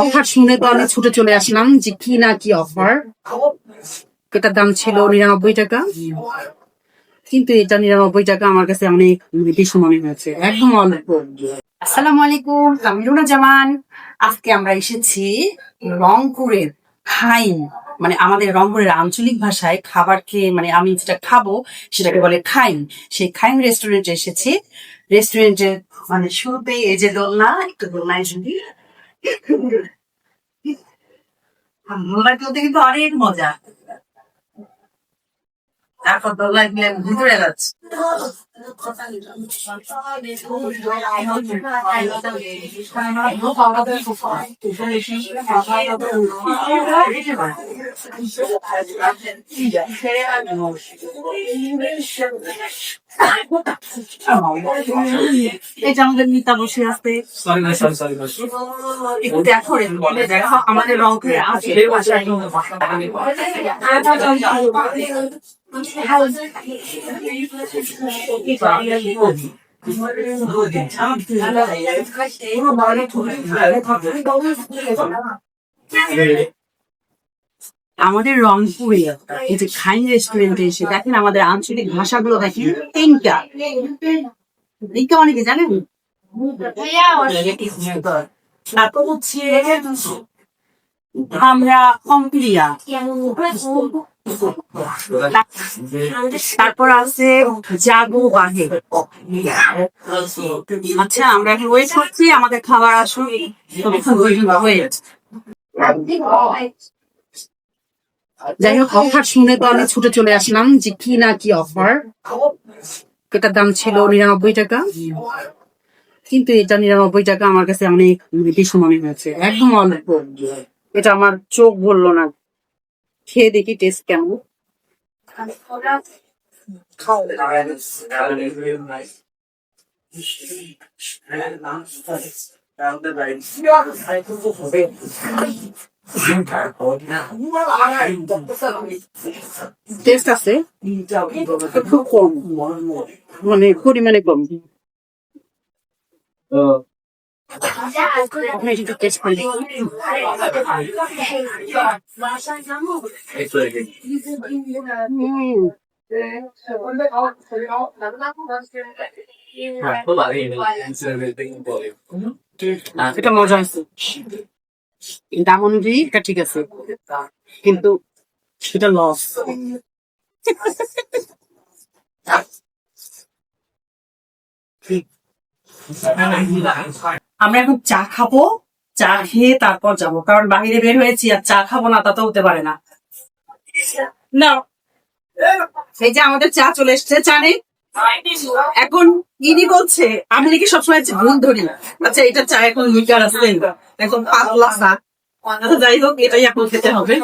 Offer শুনে তো আমি ছুটে চলে আসলাম যে কি না কি অফার। এটার দাম ছিল নিরানব্বই টাকা। কিন্তু এটা নিরানব্বই টাকা আমার কাছে অনেক বেশি মনে হয়েছে। একদম অল্প। আসসালামু আলাইকুম, আমি রুনা জামান। আজকে আমরা এসেছি রংপুরের খাইন মানে আমাদের রংপুরের আঞ্চলিক ভাষায় খাবার খেয়ে মানে আমি যেটা খাব সেটাকে বলে খাইন। সেই খাইন রেস্টুরেন্টে এসেছি। রেস্টুরেন্টের মানে শুরুতেই এই যে দোলনা, একটু দোলনায় যদি দোলনা দেখি কিন্তু অনেক মজা। তারপর দোলনায় গিয়ে ভিতরে যাচ্ছে। এই যে আমাদের মিতা বসে আছে। দেখো আমাদের রংপুরে আছে আমাদের রংপুরে এই যে খাইন রেস্টুরেন্টে এসে দেখেন আমাদের আঞ্চলিক ভাষাগুলো দেখেন তিনটা। তিনটা মানে কি জানেন তারপর হচ্ছে আমরা কম্পিরিয়া তারপর আছে জাগো বাহে। আচ্ছা আমরা এখন ওয়েট করছি, আমাদের খাবার আসুন। যাই হোক, অফার শুনে তো আমি ছুটে চলে আসলাম যে কি না কি অফার। এটার দাম ছিল নিরানব্বই টাকা। কিন্তু এটা নিরানব্বই টাকা আমার কাছে অনেক বেশি মনে হয়েছে। একদম অল্প। এটা আমার চোখ বলল না। খেয়ে দেখি টেস্ট কেমন। টেস্ট আছে, খুব কম। মানে পরিমাণে কম। আপনি একটু টেস্ট করে দেখুন। হুম, এটা মজা আছে দাম অনুযায়ী এটা ঠিক আছে কিন্তু সেটা লস আমরা এখন চা খাব, চা খেয়ে তারপর যাব। কারণ বাইরে বের হয়েছি আর চা খাব না, তা তো হতে পারে না। না এই যে আমাদের চা চলে এসছে। চা নেই এখন ইনি বলছে, আমি নাকি সবসময় ভুল ধরি। আচ্ছা এটা চা এখন লিটার আছে। এখন পাতলা যাই হোক, এটাই এখন খেতে হবে।